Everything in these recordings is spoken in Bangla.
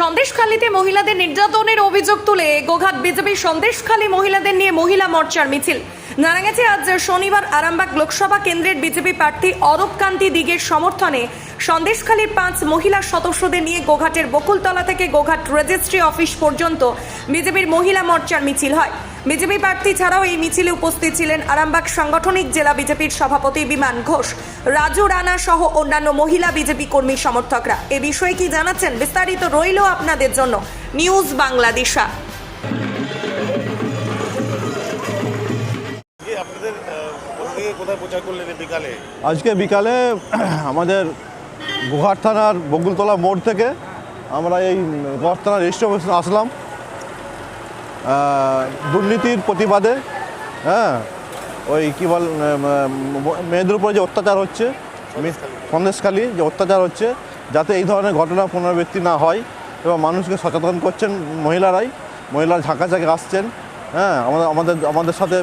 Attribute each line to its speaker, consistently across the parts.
Speaker 1: সন্দেশখালীতে মহিলাদের নির্যাতনের অভিযোগ তুলে গোঘাট বিজেপি সন্দেশখালী মহিলাদের নিয়ে মহিলা মোর্চার মিছিল। জানা গেছে, আজ শনিবার আরামবাগ লোকসভা কেন্দ্রের বিজেপি প্রার্থী অরূপ কান্তি দিগের সমর্থনে সন্দেশখালীর পাঁচ মহিলা সদস্যদের নিয়ে গোঘাটের বকুলতলা থেকে গোঘাট রেজিস্ট্রি অফিস পর্যন্ত বিজেপির মহিলা মোর্চার মিছিল হয়। বিজেপি প্রার্থী ছাড়াও এই মিছিলে উপস্থিত ছিলেন আরামবাগ সাংগঠনিক জেলা বিজেপির সভাপতি বিমান ঘোষ রাজু রানা সহ অন্যান্য মহিলা বিজেপি কর্মী সমর্থকরা। এ বিষয়ে কি জানাচ্ছেন? বিস্তারিত রইল আপনাদের জন্য নিউজ বাংলাদেশা।
Speaker 2: আজকে বিকালে আমাদের গোহাট থানার বকুলতলা মোড় থেকে আমরা এই গোহাট থানার রেজিস্ট্রি অফিসে আসলাম। দুর্নীতির প্রতিবাদে হ্যাঁ ওই কী বল মেয়েদের উপরে যে অত্যাচার হচ্ছে সন্দেশখালী যে অত্যাচার হচ্ছে, যাতে এই ধরনের ঘটনা পুনরাবৃত্তি না হয় এবং মানুষকে সচেতন করছেন মহিলারাই, মহিলারা ঝাঁকা ঝাঁকে আসছেন হ্যাঁ আমাদের আমাদের আমাদের সাথে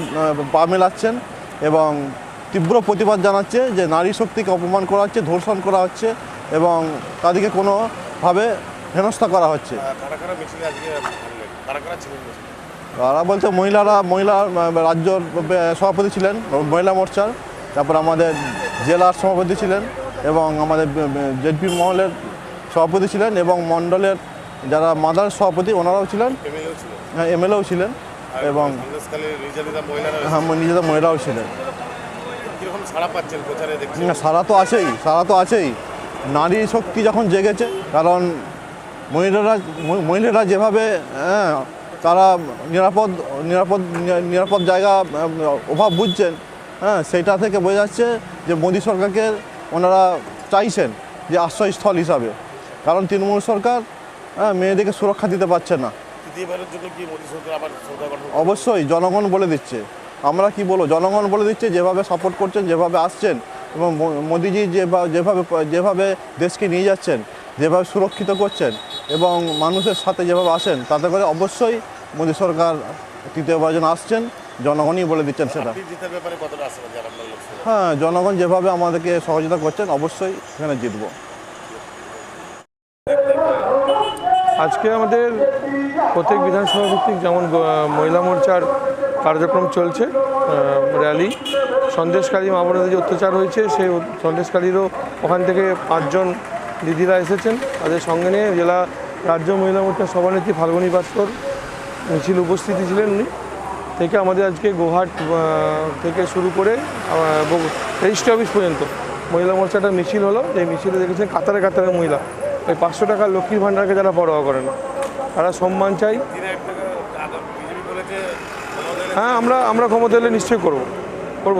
Speaker 2: পা মেলাচ্ছেন এবং তীব্র প্রতিবাদ জানাচ্ছে যে নারী শক্তিকে অপমান করা হচ্ছে, ধর্ষণ করা হচ্ছে এবং তাদেরকে কোনোভাবে হেনস্থা করা হচ্ছে। তারা বলতে মহিলারা মহিলা রাজ্যর সভাপতি ছিলেন মহিলা মোর্চার তারপর আমাদের জেলার সভাপতি ছিলেন এবং আমাদের জেডপি মহলের সভাপতি ছিলেন এবং মণ্ডলের যারা মাদার সভাপতি ওনারাও ছিলেন
Speaker 3: ছিল
Speaker 2: এমএলএও ছিলেন এবং হ্যাঁ নিজেদের মহিলাও ছিলেন। সারা তো আছেই সারা তো আছেই। নারী শক্তি যখন জেগেছে কারণ মহিলারা মহিলারা যেভাবে হ্যাঁ, তারা নিরাপদ নিরাপদ নিরাপদ জায়গা অভাব বুঝছেন। হ্যাঁ সেটা থেকে বোঝা যাচ্ছে যে মোদী সরকারকে ওনারা চাইছেন যে আশ্রয়স্থল হিসাবে। কারণ তৃণমূল সরকার হ্যাঁ, মেয়েদেরকে সুরক্ষা দিতে পারছে না? অবশ্যই জনগণ বলে দিচ্ছে। আমরা কি বলব? জনগণ বলে দিচ্ছে যেভাবে সাপোর্ট করছেন যেভাবে আসছেন এবং মোদিজি যেভা- যেভাবে যেভাবে দেশকে নিয়ে যাচ্ছেন যেভাবে সুরক্ষিত করছেন এবং মানুষের সাথে যেভাবে আসেন তাতে করে অবশ্যই মোদী সরকার তৃতীয়বার যেন আসছেন জনগণই বলে দিচ্ছেন সেটা। হ্যাঁ জনগণ যেভাবে আমাদেরকে সহযোগিতা করছেন অবশ্যই এখানে জিতবো।
Speaker 4: আজকে আমাদের প্রত্যেক বিধানসভা ভিত্তিক যেমন মহিলা মোর্চার কার্যক্রম চলছে র্যালি সন্দেশকারী মা বোনেদের যে অত্যাচার হয়েছে সেই সন্দেশকারীরও ওখান থেকে পাঁচজন দিদিরা এসেছেন। তাদের সঙ্গে নিয়ে জেলা রাজ্য মহিলা মোর্চার সভানেত্রী ফাল্গুনী ভাস্কর মিছিল উপস্থিতি ছিলেন উনি। থেকে আমাদের আজকে গোহাট থেকে শুরু করে রেজিস্ট্রি অফিস পর্যন্ত। মহিলা মোর্চাটা মিছিল হলো, এই মিছিলে দেখেছেন কাতারে কাতারে মহিলা। ওই পাঁচশো টাকা লক্ষ্মীর ভাণ্ডারকে যারা পরোয়া করে না, তারা সম্মান চাই। হ্যাঁ আমরা আমরা ক্ষমতা হলে নিশ্চয়ই করব। করব